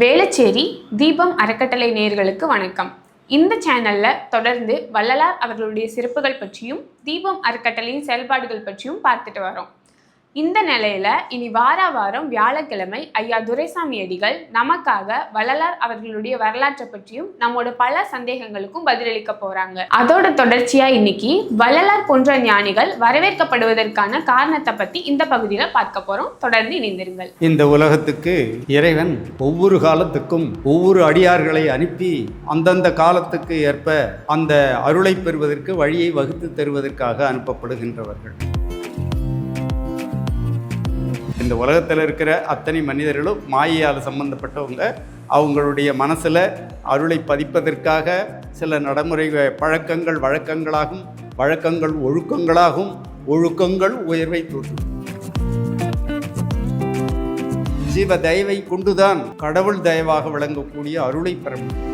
வேளச்சேரி தீபம் அறக்கட்டளை நேர்களுக்கு வணக்கம். இந்த சேனல்ல தொடர்ந்து வள்ளலார் அவர்களுடைய சிறப்புகள் பற்றியும் தீபம் அறக்கட்டளையின் செயல்பாடுகள் பற்றியும் பார்த்துட்டு வரோம். இந்த நிலையில இனி வார வாரம் வியாழக்கிழமை ஐயா துரைசாமி அடிகள் நமக்காக வள்ளலார் அவர்களுடைய வரலாற்றை பற்றியும் நம்மோட பல சந்தேகங்களுக்கும் பதிலளிக்க போறாங்க. அதோட தொடர்ச்சியா இன்னைக்கு வள்ளலார் போன்ற ஞானிகள் வரவேற்கப்படுவதற்கான காரணத்தை பத்தி இந்த பகுதியில பார்க்க போறோம். தொடர்ந்து இணைந்திருங்கள். இந்த உலகத்துக்கு இறைவன் ஒவ்வொரு காலத்துக்கும் ஒவ்வொரு அடியார்களை அனுப்பி அந்தந்த காலத்துக்கு ஏற்ப அந்த அருளை பெறுவதற்கு வழியை வகுத்து தருவதற்காக அனுப்பப்படுகின்றவர்கள். இந்த உலகத்தில் இருக்கிற அத்தனை மனிதர்களும் மாயையால் சம்பந்தப்பட்டவங்க. அவங்களுடைய மனசில் அருளை பதிப்பதற்காக சில நடைமுறை பழக்கங்கள் வழக்கங்களாகும். வழக்கங்கள் ஒழுக்கங்களாகும். ஒழுக்கங்கள் உயர்வை தூண்டும். ஜீவ தயவை கொண்டுதான் கடவுள் தயவாக விளங்கக்கூடிய அருளை பெற முடியும்.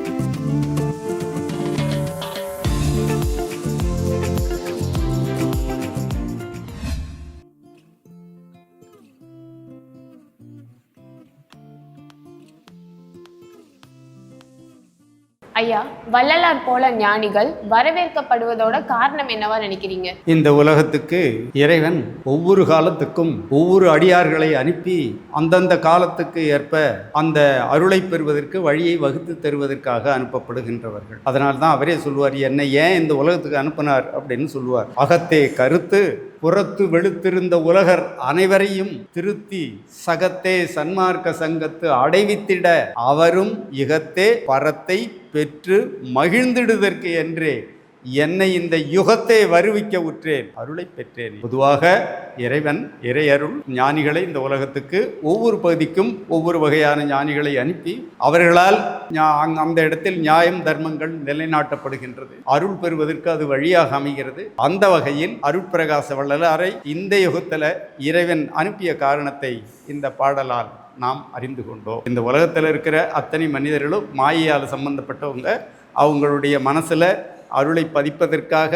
ஐயா வள்ளலார் போல ஞானிகள் வரவேற்கப்படுவதோட காரணம் என்னவா நினைக்கிறீங்க? இந்த உலகத்துக்கு இறைவன் ஒவ்வொரு காலத்துக்கும் ஒவ்வொரு அடியார்களை அனுப்பி அந்தந்த காலத்துக்கு ஏற்ப அந்த அருளை பெறுவதற்கு வழியை வகுத்து தருவதற்காக அனுப்பப்படுகின்றவர்கள். அதனால் தான் அவரே சொல்லுவார் என்னை ஏன் இந்த உலகத்துக்கு அனுப்பினார்? அப்படின்னு சொல்லுவார். அகத்தே கருத்து புறத்து வெளுத்திருந்த உலகர் அனைவரையும் திருத்தி சகத்தே சன்மார்க்க சங்கத்து அடைவித்திட அவரும் இகத்தே பரத்தை பெற்று மகிழ்ந்திடுதற்கு என்றே என்னை இந்த யுகத்தை வருவிக்க உற்றேன். அருளை பெற்றேன். பொதுவாக இறைவன் இறையருள் ஞானிகளை இந்த உலகத்துக்கு ஒவ்வொரு பகுதிக்கும் ஒவ்வொரு வகையான ஞானிகளை அனுப்பி அவர்களால் அந்த இடத்தில் நியாயம் தர்மங்கள் நிலைநாட்டப்படுகின்றது. அருள் பெறுவதற்கு அது வழியாக அமைகிறது. அந்த வகையில் அருட்பிரகாச வள்ளலாரை இந்த யுகத்தில் இறைவன் அனுப்பிய காரணத்தை இந்த பாடலால் நாம் அறிந்து கொண்டோம். இந்த உலகத்தில் இருக்கிற அத்தனை மனிதர்களும் மாயையால் சம்பந்தப்பட்டவங்க. அவங்களுடைய மனசில் அருளை பதிப்பதற்காக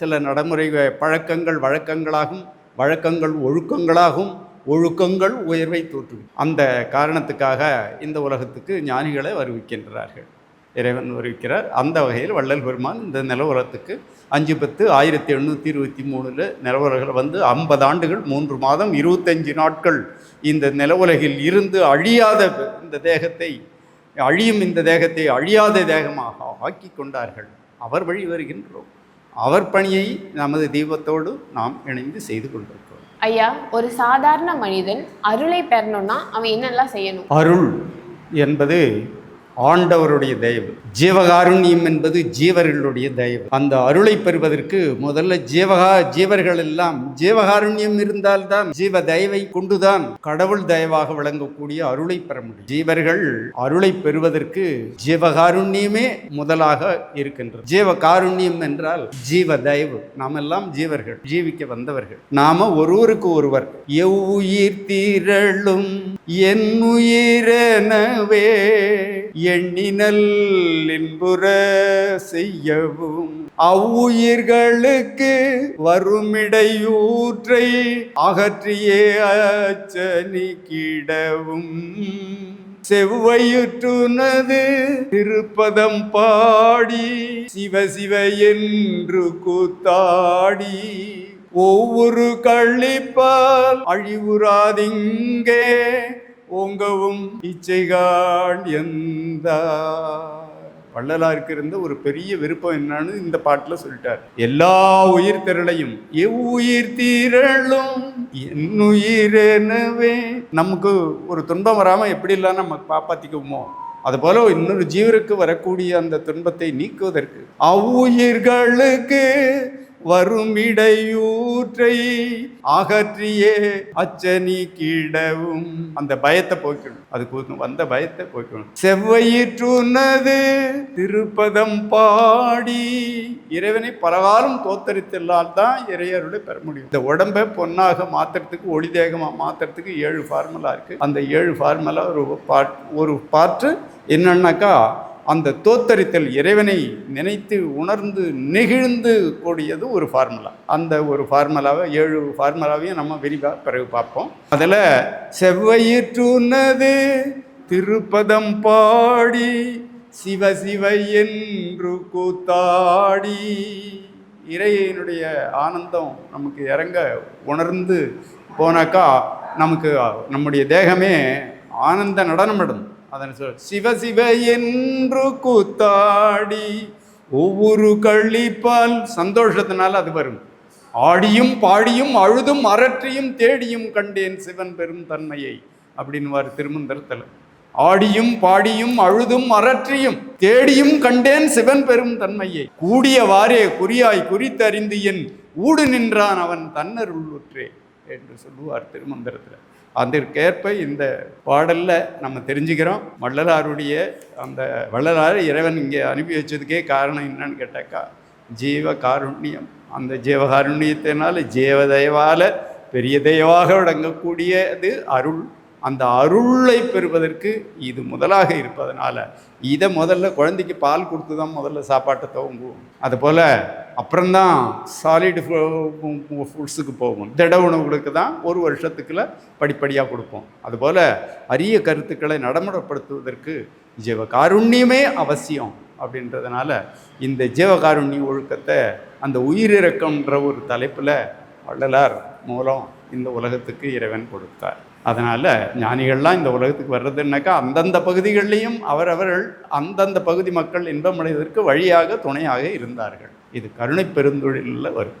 சில நடைமுறை பழக்கங்கள் வழக்கங்களாகும் வழக்கங்கள் ஒழுக்கங்களாகும் ஒழுக்கங்கள் உயர்வை தோற்றும் அந்த காரணத்துக்காக இந்த உலகத்துக்கு ஞானிகளை வருவிக்கின்றார்கள். இறைவன் வருவிக்கிறார் அந்த வகையில் வள்ளல் பெருமான் இந்த நிலவரத்துக்கு அஞ்சு பத்து ஆயிரத்தி எண்ணூற்றி இருபத்தி மூணில் நிலவரங்கள் வந்து ஐம்பது ஆண்டுகள் மூன்று மாதம் இருபத்தஞ்சு நாட்கள் இந்த நிலவுலகில் இருந்து அழியாத இந்த தேகத்தை அழியும் இந்த தேகத்தை அழியாத தேகமாக ஆக்கி கொண்டார்கள். அவர் வழி வருகின்றோம். அவர் பணியை நமது தெய்வத்தோடு நாம் இணைந்து செய்து கொண்டிருக்கிறோம். ஐயா ஒரு சாதாரண மனிதன் அருளை பெறணும்னா அவன் என்னெல்லாம் செய்யணும்? அருள் என்பது ஆண்டவருடைய தயவு. ஜீவகாருண்யம் என்பது ஜீவர்களுடைய தயவு. அந்த அருளை பெறுவதற்கு முதல்ல ஜீவகா ஜீவர்கள் எல்லாம் ஜீவகாருண்யம் இருந்தால்தான் ஜீவ தயவை கொண்டுதான் கடவுள் தயவாக விளங்கக்கூடிய அருளை பெற முடியும். ஜீவர்கள் அருளை பெறுவதற்கு ஜீவகாருண்யமே முதலாக இருக்கின்றது. ஜீவகாருண்யம் என்றால் ஜீவ தயவு. நாம் எல்லாம் ஜீவர்கள் ஜீவிக்க வந்தவர்கள். நாம ஒருவருக்கு ஒருவர். எவ்வுயிர் தீரளும் என் உயிரெனவே எண்ணினல் இன்புற செய்யவும் அவ்வுயிர்களுக்கு வருமிடையூற்றை அகற்றியே அச்சனி கிடவும் செவ்வையுற்றுனது திருப்பதம் பாடி சிவ சிவ என்று கூத்தாடி ஒவ்வொரு கள்ளிப்பால் அழிவுறாதிங்கே ஓங்கவும் இச்சைகான் எந்த வள்ளலாருக்கு இருந்த ஒரு பெரிய விருப்பம் என்னன்னு இந்த பாட்டில் சொல்லிட்டார். எல்லா உயிர் திரளையும் எவ்வுயிர் தீரளும் என் நமக்கு ஒரு துன்பம் வராமல் எப்படிலாம் நம்ம காப்பாற்றிக்குவோமோ அதுபோல இன்னொரு ஜீவருக்கு வரக்கூடிய அந்த துன்பத்தை நீக்குவதற்கு அவ்வுயிர்களுக்கு வருமிடையூற்றை அகற்றியே அச்சனி கிடவும். அந்த பயத்தை போக்கணும் அதுக்கு வந்த பயத்தை போக்கணும் செவ்வையிற்றுனது திருப்பதம் பாடி இறைவனை பலகாலம் தோத்தரித்தலால் தான் இறையருடைய பெற முடியும். இந்த உடம்பை பொன்னாக மாத்துறதுக்கு ஒளி தேகமாக மாத்துறதுக்கு ஏழு ஃபார்முலா இருக்கு. அந்த ஏழு ஃபார்முலா ஒரு பாட் ஒரு பாட்டு என்னன்னாக்கா அந்த தோத்தரித்தல் இறைவனை நினைத்து உணர்ந்து நெகிழ்ந்து கூடியது ஒரு ஃபார்முலா அந்த ஒரு ஃபார்முலாவை ஏழு ஃபார்முலாவையும் நம்ம விரிவாக பிறகு பார்ப்போம். அதில் செவ்வையிற்றுனது திருப்பதம் பாடி சிவ சிவ என்று கூத்தாடி. இறையினுடைய ஆனந்தம் நமக்கு இறங்க உணர்ந்து போனாக்கா நமக்கு நம்முடைய தேகமே ஆனந்த நடனமிடும். அதனை சொல். சிவ சிவ என்று கூத்தாடி ஒவ்வொரு கள்ளிப்பால் சந்தோஷத்தினால அது வரும். ஆடியும் பாடியும் அழுதும் அரற்றியும் தேடியும் கண்டேன் சிவன் பெரும் தன்மையை அப்படின்னுவார் திருமந்திரத்தில் ஆடியும் பாடியும் அழுதும் அரற்றியும் தேடியும் கண்டேன் சிவன் பெரும் தன்மையை. கூடியவாறே குறியாய் குறித்தறிந்து என் ஊடு நின்றான் அவன் தன்னருள் உற்றே. என்று சொல்லுவார் திருமந்திரத்தில். அதற்கேற்ப இந்த பாடலில் நம்ம தெரிஞ்சுக்கிறோம். வள்ளலாருடைய அந்த வள்ளலார் இறைவன் இங்கே அனுப்பி வச்சதுக்கே காரணம் என்னன்னு கேட்டாக்கா ஜீவ காருண்யம். அந்த ஜீவ காருண்யத்தினால பெரிய தெய்வாக விளங்கக்கூடியது அருள். அந்த அருளை பெறுவதற்கு இது முதலாக இருப்பதனால இதை முதல்ல குழந்தைக்கு பால் கொடுத்து தான் முதல்ல சாப்பாட்டை துவங்குவோம். அதுபோல் அப்புறம்தான் சாலிடு ஃபுட்ஸுக்கு போகும் திட உணவுகளுக்கு தான் ஒரு வருஷத்துக்குள்ள படிப்படியாக கொடுப்போம். அதுபோல் அரிய கருத்துக்களை நடைமுறைப்படுத்துவதற்கு ஜீவகாருண்யமே அவசியம் அப்படின்றதுனால இந்த ஜீவகாருண்ய ஒழுக்கத்தை அந்த உயிரிறக்கம்ன்ற ஒரு தலைப்பில் வள்ளலார் மூலம் இந்த உலகத்துக்கு இறைவன் கொடுத்தார். அதனால் ஞானிகள்லாம் இந்த உலகத்துக்கு வர்றதுனாக்கா அந்தந்த பகுதிகளிலையும் அவரவர்கள் அந்தந்த பகுதி மக்கள் இன்பமடைவதற்கு வழியாக துணையாக இருந்தார்கள். இது கருணை பெருந்தொழிலில் வரும்.